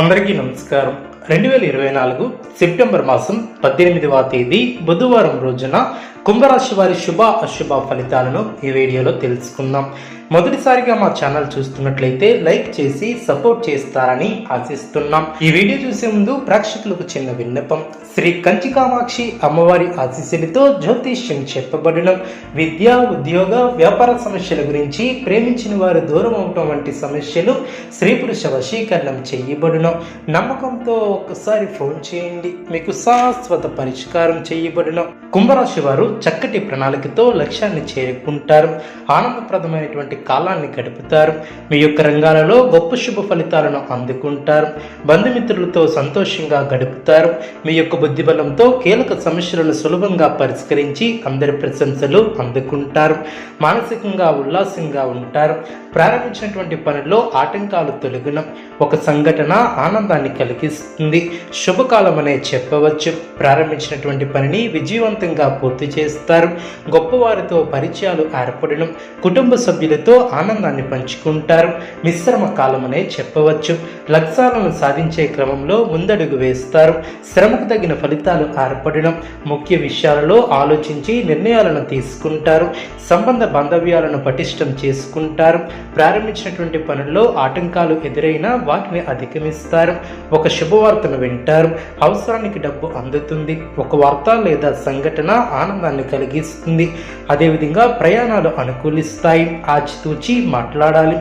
అందరికీ నమస్కారం. రెండు వేల ఇరవై నాలుగు సెప్టెంబర్ మాసం పద్దెనిమిదవ తేదీ బుధవారం రోజున కుంభరాశి వారి శుభ అశుభ ఫలితాలను ఈ వీడియోలో తెలుసుకుందాం. మొదటిసారిగా మా ఛానల్ చూస్తున్నట్లయితే లైక్ చేసి సపోర్ట్ చేస్తారని ఆశిస్తున్నాం. ఈ వీడియో చూసే ముందు ప్రేక్షకులకు చిన్న విన్నపం. శ్రీ కంచి కామాక్షి అమ్మవారి ఆశీస్సులతో జ్యోతిష్యం చెప్పబడిన. విద్య ఉద్యోగ వ్యాపార సమస్యల గురించి ప్రేమించిన వారు దూరం అవటం వంటి సమస్యలు స్త్రీ పురుష వశీకరణం చేయబడును. నమ్మకంతో ఒక్కసారి ఫోన్ చేయండి. మీకు శాశ్వత పరిష్కారం చేయబడును. కుంభరాశి వారు చక్కటి ప్రణాళికతో లక్ష్యాన్ని చేరుకుంటారు. ఆనందప్రదమైనటువంటి కాలాన్ని గడుపుతారు. మీ యొక్క రంగాలలో గొప్ప శుభ ఫలితాలను అందుకుంటారు. బంధుమిత్రులతో సంతోషంగా గడుపుతారు. మీ యొక్క బుద్ధిబలంతో కీలక సమస్యలను సులభంగా పరిష్కరించి అందరి ప్రశంసలు అందుకుంటారు. మానసికంగా ఉల్లాసంగా ఉంటారు. ప్రారంభించినటువంటి పనుల్లో ఆటంకాలు తొలగిన ఒక సంఘటన ఆనందాన్ని కలిగిస్తుంది. శుభకాలం అనే చెప్పవచ్చు. ప్రారంభించినటువంటి పనిని విజయవంతంగా పూర్తి చేస్తారు. గొప్పవారితో పరిచయాలు ఏర్పడడం కుటుంబ సభ్యులతో ఆనందాన్ని పంచుకుంటారు. మిశ్రమ కాలమనే చెప్పవచ్చు. లక్ష్యాలను సాధించే క్రమంలో ముందడుగు వేస్తారు. శ్రమకు తగిన ఫలితాలు ఏర్పడడం ముఖ్య విషయాలలో ఆలోచించి నిర్ణయాలను తీసుకుంటారు. సంబంధ బాంధవ్యాలను పటిష్టం చేసుకుంటారు. ప్రారంభించినటువంటి పనుల్లో ఆటంకాలు ఎదురైనా వాటిని అధిగమిస్తారు. ఒక శుభవార్తను వింటారు. అవసరానికి డబ్బు అందుతుంది. ఒక వార్త లేదా సంఘటన ఆనందాన్ని కలిగిస్తుంది. అదేవిధంగా ప్రయాణాలు అనుకూలిస్తాయి. ఆచితూచి మాట్లాడాలి.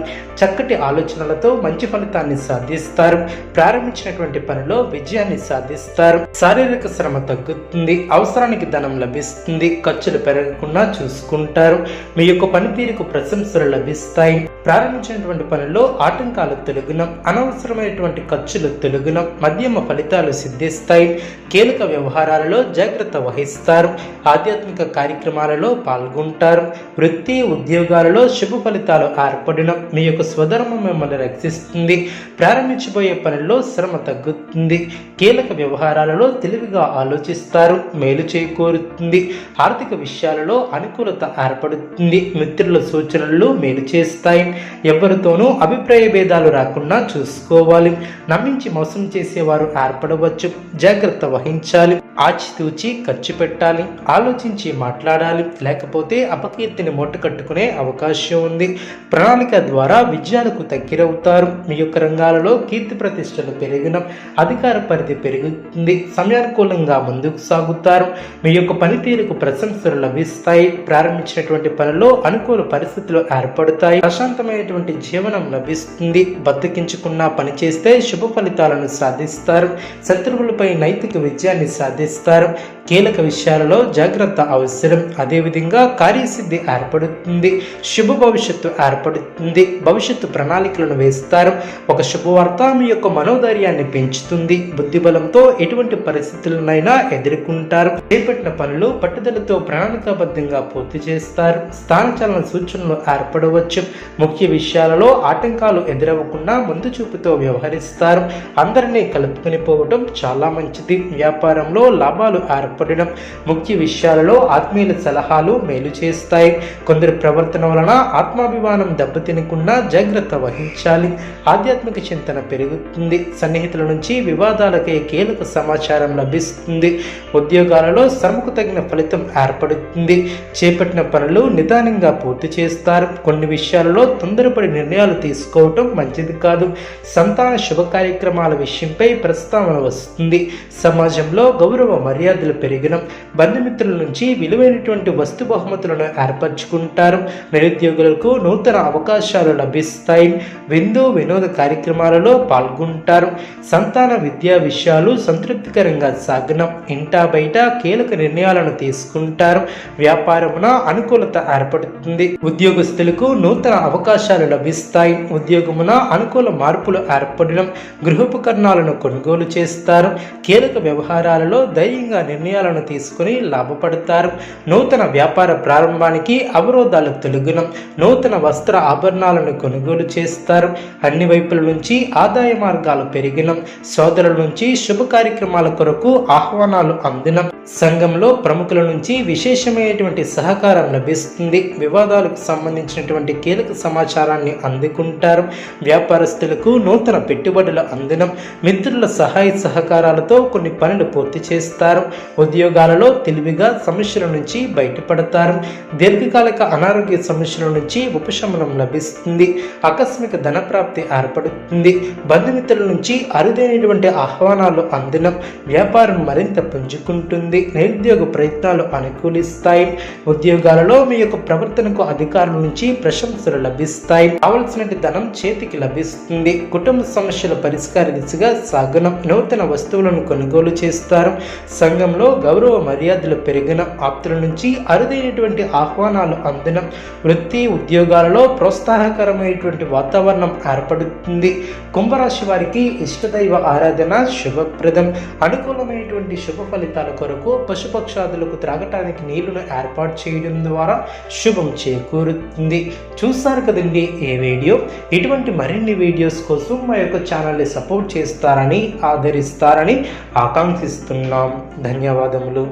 చక్కటి ఆలోచనలతో మంచి ఫలితాన్ని సాధిస్తారు. ప్రారంభించినటువంటి పనిలో విజయాన్ని సాధిస్తారు. శారీరక శ్రమ తగ్గుతుంది. అవసరానికి ధనం లభిస్తుంది. ఖర్చులు పెరగకుండా చూసుకుంటారు. మీ యొక్క పనితీరుకు ప్రశంసలు లభిస్తాయి. ప్రారంభించినటువంటి పనిలో ఆటంకాలు తొలగిన. అనవసరమైనటువంటి ఖర్చులు తొలగిన. మధ్యమ ఫలితాలు సిద్ధిస్తాయి. కీలక వ్యవహారాలలో జాగ్రత్త వహిస్తారు. ఆధ్యాత్మిక కార్యక్రమాలలో పాల్గొంటారు. వృత్తి ఉద్యోగాలలో శుభ ఫలితాలు ఏర్పడిన మీ యొక్క స్వధర్మం మిమ్మల్ని రక్షిస్తుంది. ప్రారంభించబోయే పనిలో శ్రమ తగ్గుతుంది. కీలక వ్యవహారాలలో తెలివిగా ఆలోచిస్తారు మేలు చేకూరుతుంది. ఆర్థిక విషయాలలో అనుకూలత ఏర్పడుతుంది. మిత్రుల సూచనలు మేలు చేస్తాయి. ఎవరితోనూ అభిప్రాయ భేదాలు రాకుండా చూసుకోవాలి. నమ్మించి మోసం చేసేవారు ఏర్పడవచ్చు. జాగ్రత్త వహించాలి. ఆచితూచి ఖర్చు పెట్టాలి. ఆలోచించి మాట్లాడాలి. లేకపోతే అపకీర్తిని మూట కట్టుకునే అవకాశం ఉంది ప్రణాళిక ద్వారా విజయాలకు దగ్గరవుతారు. మీ యొక్క రంగాలలో కీర్తి ప్రతిష్టలు పెరిగిన అధికార పరిధి పెరుగుతుంది. సమయానుకూలంగా ముందుకు సాగుతారు. మీ యొక్క పనితీరుకు ప్రశంసలు లభిస్తాయి. ప్రారంభించినటువంటి పనిలో అనుకూల పరిస్థితులు ఏర్పడతాయి. ప్రశాంతమైనటువంటి జీవనం లభిస్తుంది. బద్దకించుకున్న పని చేస్తే శుభ ఫలితాలను సాధిస్తారు. శత్రువులపై నైతిక విజయాన్ని సాధిస్తారు. కీలక విషయాలలో జాగ్రత్త అవసరం. అదేవిధంగా కార్యసిద్ధి ఏర్పడుతుంది. శుభ భవిష్యత్తు ఏర్పడుతుంది. భవిష్యత్తు ప్రణాళికలను వేస్తారు. ఒక శుభవార్త మీ యొక్క మనోధైర్యాన్ని పెంచుతుంది. బుద్ధిబలంతో ఎటువంటి పరిస్థితులనైనా ఎదుర్కొంటారు. చేపట్టిన పనులు పట్టుదలతో ప్రణాళికాబద్ధంగా పూర్తి చేస్తారు. స్థానచలన సూచనలు ఏర్పడవచ్చు. ముఖ్య విషయాలలో ఆటంకాలు ఎదురవ్వకుండా ముందు చూపుతో వ్యవహరిస్తారు. అందరినీ కలుపుకొని పోవటం చాలా మంచిది. వ్యాపారంలో లాభాలు ఏర్పడడం ముఖ్య విషయాలలో ఆత్మీయుల సలహాలు మేలు చేస్తాయి. కొందరి ప్రవర్తన వలన ఆత్మాభిమానం దెబ్బతినకుండా జాగ్రత్త వహించాలి. ఆధ్యాత్మిక చింతన పెరుగుతుంది. సన్నిహితుల నుంచి వివాదాలకే కీలక సమాచారం లభిస్తుంది. ఉద్యోగాలలో శ్రమకు తగిన ఫలితం ఏర్పడుతుంది. చేపట్టిన పనులు నిదానంగా పూర్తి చేస్తారు. కొన్ని విషయాలలో తొందరపడి నిర్ణయాలు తీసుకోవటం మంచిది కాదు. సంతాన శుభ కార్యక్రమాల విషయంపై ప్రస్తావన వస్తుంది. సమాజంలో గౌరవ మర్యాదలు పెరిగిన. బంధుమిత్రుల నుంచి విలువైనటువంటి వస్తు బహుమతులను ఏర్పరచుకుంటారు. నిరుద్యోగులకు నూతన అవకాశాలు లభిస్తాయి. విందు వినోద కార్యక్రమాలలో పాల్గొంటారు. సంతాన విద్యా విషయాలు సంతృప్తికరంగా సాగనం. ఇంటా బయట కీలక నిర్ణయాలను తీసుకుంటారు. వ్యాపారమున అనుకూలత ఏర్పడుతుంది. ఉద్యోగస్తులకు నూతన అవకాశాలు లభిస్తాయి. ఉద్యోగమున అనుకూల మార్పులు ఏర్పడడం గృహోపకరణాలను కొనుగోలు చేస్తారు. కీలక వ్యవహారాలలో ధైర్యంగా నిర్ణయాలను తీసుకుని లాభపడతారు. నూతన వ్యాపార ప్రారంభానికి అవరోధాలు తొలగిన నూతన వస్త్ర ఆభరణాలను కొనుగోలు చేస్తారు. అన్ని వైపుల నుంచి ఆదాయ మార్గాలు పెరిగిన సోదరుల నుంచి శుభ కార్యక్రమాల కొరకు ఆహ్వానాలు అందిన సంఘంలో ప్రముఖుల నుంచి విశేషమైనటువంటి సహకారం లభిస్తుంది. వివాదాలకు సంబంధించినటువంటి కీలక సమాచారాన్ని అందుకుంటారు. వ్యాపారస్తులకు నూతన పెట్టుబడుల అందడం మిత్రుల సహాయ సహకారాలతో కొన్ని పనులు పూర్తి చేస్తారు. ఉద్యోగాలలో తెలివిగా సమస్యల నుంచి బయటపడతారు. దీర్ఘకాలిక అనారోగ్య సమస్యల నుంచి ఉపశమనం లభిస్తుంది. ఆకస్మిక ధనప్రాప్తి ఏర్పడుతుంది. బంధుమిత్రుల నుంచి అరుదైనటువంటి ఆహ్వానాలు అందడం వ్యాపారం మరింత పుంజుకుంటుంది. నిరుద్యోగ ప్రయత్నాలు అనుకూలిస్తాయి. ఉద్యోగాలలో మీ యొక్క ప్రవర్తనకు అధికారుల నుంచి ప్రశంసలు లభిస్తాయి. కావలసిన ధనం చేతికి లభిస్తుంది. కుటుంబ సమస్యల పరిష్కార దిశగా సాగనం నూతన వస్తువులను కొనుగోలు చేస్తారు. సంఘంలో గౌరవ మర్యాదలు పెరిగిన ఆప్తుల నుంచి అరుదైనటువంటి ఆహ్వానాలు అందడం వృత్తి ఉద్యోగాలలో ప్రోత్సాహకరమైనటువంటి వాతావరణం ఏర్పడుతుంది. కుంభరాశి వారికి ఇష్టదైవ ఆరాధన శుభప్రదం. అనుకూలమైనటువంటి శుభ ఫలితాల కొరకు పశుపక్షాదులకు త్రాగటానికి నీళ్ళను ఏర్పాటు చేయడం ద్వారా శుభం చేకూరుతుంది. చూస్తారు కదండి ఏ వీడియో? ఇటువంటి మరిన్ని వీడియోస్ కోసం మా యొక్క ఛానల్ని సపోర్ట్ చేస్తారని ఆదరిస్తారని ఆకాంక్షిస్తున్నాం. ధన్యవాదములు.